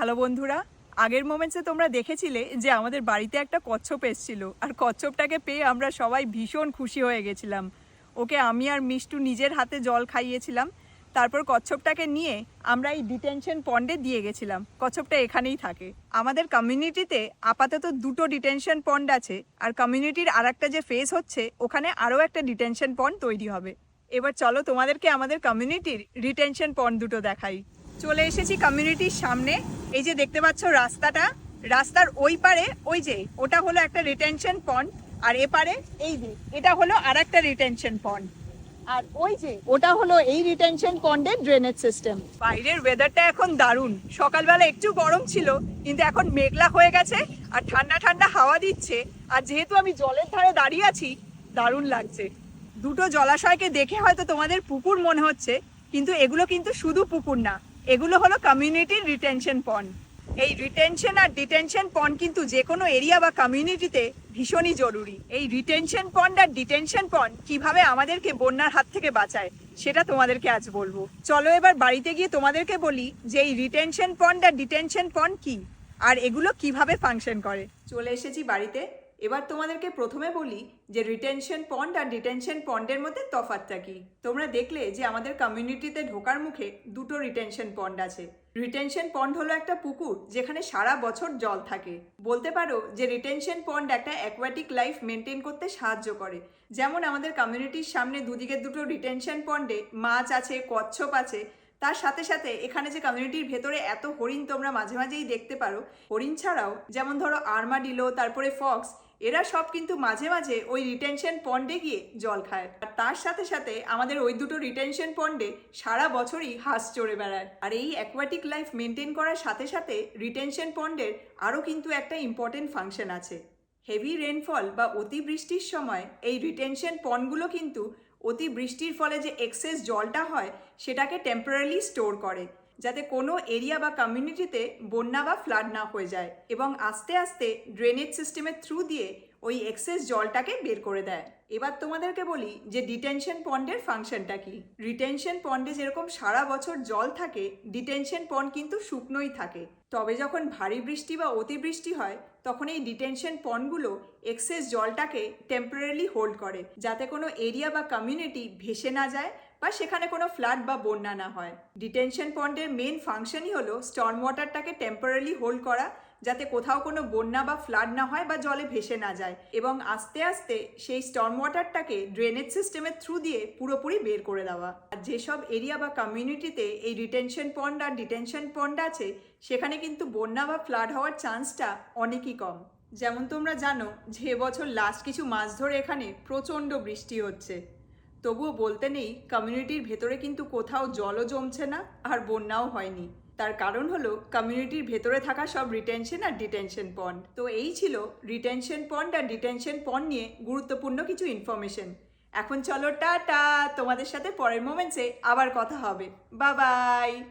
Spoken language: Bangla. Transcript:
হ্যালো বন্ধুরা। আগের মোমেন্টসে তোমরা দেখেছিলে যে আমাদের বাড়িতে একটা কচ্ছপ এসেছিল। আর কচ্ছপটাকে পেয়ে আমরা সবাই ভীষণ খুশি হয়ে গেছিলাম। ওকে আমি আর মিষ্টু নিজের হাতে জল খাইয়েছিলাম। তারপর কচ্ছপটাকে নিয়ে আমরা এই ডিটেনশন পন্ডে দিয়ে গেছিলাম। কচ্ছপটা এখানেই থাকে। আমাদের কমিউনিটিতে আপাতত দুটো ডিটেনশন পন্ড আছে। আর কমিউনিটির আর একটা যে ফেস হচ্ছে, ওখানে আরও একটা ডিটেনশন পন্ড তৈরি হবে। এবার চলো তোমাদেরকে আমাদের কমিউনিটির রিটেনশন পন্ড দুটো দেখাই। চলে এসেছি কমিউনিটির সামনে। এই যে দেখতে পাচ্ছ রাস্তাটা, রাস্তার ওই পারে, ওই যে, ওটা হলো একটা রিটেনশন পন্ড আর এপারে এই যে, এটা হলো আর একটা রিটেনশন পন্ড আর ওই যে, ওটা হলো এই রিটেনশন পন্ডের ড্রেনেজ সিস্টেম বাইরের ওয়েদারটা এখন দারুণ। সকালবেলা একটু গরম ছিল, কিন্তু এখন মেঘলা হয়ে গেছে, আর ঠান্ডা ঠান্ডা হাওয়া দিচ্ছে, আর যেহেতু আমি জলের ধারে দাঁড়িয়ে আছি, দারুণ লাগছে। দুটো জলাশয়কে দেখে হয়তো তোমাদের পুকুর মনে হচ্ছে, কিন্তু এগুলো কিন্তু শুধু পুকুর না এগুলো হলো কমিউনিটির রিটেনশন পন্ড এই রিটেনশন আর ডিটেনশন পন্ড কিন্তু যে কোনো এরিয়া বা কমিউনিটিতে ভীষণই জরুরি। এই রিটেনশন পন্ড আর ডিটেনশন পন্ড কীভাবে আমাদেরকে বন্যার হাত থেকে বাঁচায়, সেটা তোমাদেরকে আজ বলব। চলো এবার বাড়িতে গিয়ে তোমাদেরকে বলি যে এই রিটেনশন পন্ড আর ডিটেনশন পন্ড কি, আর এগুলো কীভাবে ফাংশন করে। চলে এসেছি বাড়িতে। এবার তোমাদেরকে প্রথমে বলি যে রিটেনশন পন্ড আর ডিটেনশন পন্ডের মধ্যে তফাৎটা কি? তোমরা দেখলে যে আমাদের কমিউনিটিতে ঢোকার মুখে দুটো রিটেনশন পন্ড আছে। রিটেনশন পন্ড হলো একটা পুকুর যেখানে সারা বছর জল থাকে। বলতে পারো যে রিটেনশন পন্ড একটা অ্যাকোয়াটিক লাইফ মেনটেন করতে সাহায্য করে। যেমন আমাদের কমিউনিটির সামনে দুদিকে দুটো রিটেনশন পন্ডে মাছ আছে, কচ্ছপ আছে, তার সাথে সাথে এখানে যে কমিউনিটির ভেতরে এত হরিণ তোমরা মাঝে মাঝেই দেখতে পারো। হরিণ ছাড়াও যেমন ধরো আর্মাডিলো তারপরে ফক্স এরা সব কিন্তু মাঝে মাঝে ওই রিটেনশন পন্ডে গিয়ে জল খায়। আর তার সাথে সাথে আমাদের ওই দুটো রিটেনশন পন্ডে সারা বছরই হাঁস চড়ে বেড়ায়। আর এই অ্যাকোয়াটিক লাইফ মেনটেন করার সাথে সাথে রিটেনশন পন্ডের আরও কিন্তু একটা ইম্পর্টেন্ট ফাংশন আছে। হেভি রেনফল বা অতিবৃষ্টির সময় এই রিটেনশন পন্ডগুলো কিন্তু অতি বৃষ্টির ফলে যে এক্সেস জলটা হয়, সেটাকে টেম্পোরারি স্টোর করে। যাতে কোনো এরিয়া বা কমিউনিটিতে বন্যা বা ফ্লাড না হয়ে যায়। এবং আস্তে আস্তে ড্রেনেজ সিস্টেমের থ্রু দিয়ে ওই এক্সেস জলটাকে বের করে দেয়। এবার তোমাদেরকে বলি যে ডিটেনশন পন্ডের ফাংশনটা কি? রিটেনশন পন্ডে যেরকম সারা বছর জল থাকে ডিটেনশন পন্ড কিন্তু শুকনোই থাকে। তবে যখন ভারী বৃষ্টি বা অতিবৃষ্টি হয়, তখন এই ডিটেনশন পন্ডগুলো এক্সেস জলটাকে টেম্পোরারি হোল্ড করে, যাতে কোনো এরিয়া বা কমিউনিটি ভেসে না যায় বা সেখানে কোনো ফ্লাড বা বন্যা না হয়। ডিটেনশন পন্ডের মেন ফাংশনই হলো স্টর্ম ওয়াটারটাকে টেম্পোরারি হোল্ড করা যাতে কোথাও কোনো বন্যা বা ফ্লাড না হয় বা জলে ভেসে না যায়। এবং আস্তে আস্তে সেই স্টর্ম ওয়াটারটাকে ড্রেনেজ সিস্টেমের থ্রু দিয়ে পুরোপুরি বের করে দেওয়া। আর যেসব এরিয়া বা কমিউনিটিতে এই রিটেনশন পন্ড আর ডিটেনশন পন্ড আছে, সেখানে কিন্তু বন্যা বা ফ্লাড হওয়ার চান্সটা অনেকই কম। যেমন তোমরা জানো, যে বছর লাস্ট কিছু মাস ধরে এখানে প্রচণ্ড বৃষ্টি হচ্ছে। তবুও বলতে নেই কমিউনিটির ভেতরে কিন্তু কোথাও জলও জমছে না আর বন্যাও হয়নি। তার কারণ হলো কমিউনিটির ভেতরে থাকা সব রিটেনশন আর ডিটেনশন পন্ড তো এই ছিল রিটেনশন পন্ড আর ডিটেনশন পন্ড নিয়ে গুরুত্বপূর্ণ কিছু ইনফরমেশন এখন চলো, টাটা! তোমাদের সাথে পরের মোমেন্টসে আবার কথা হবে। বা বাই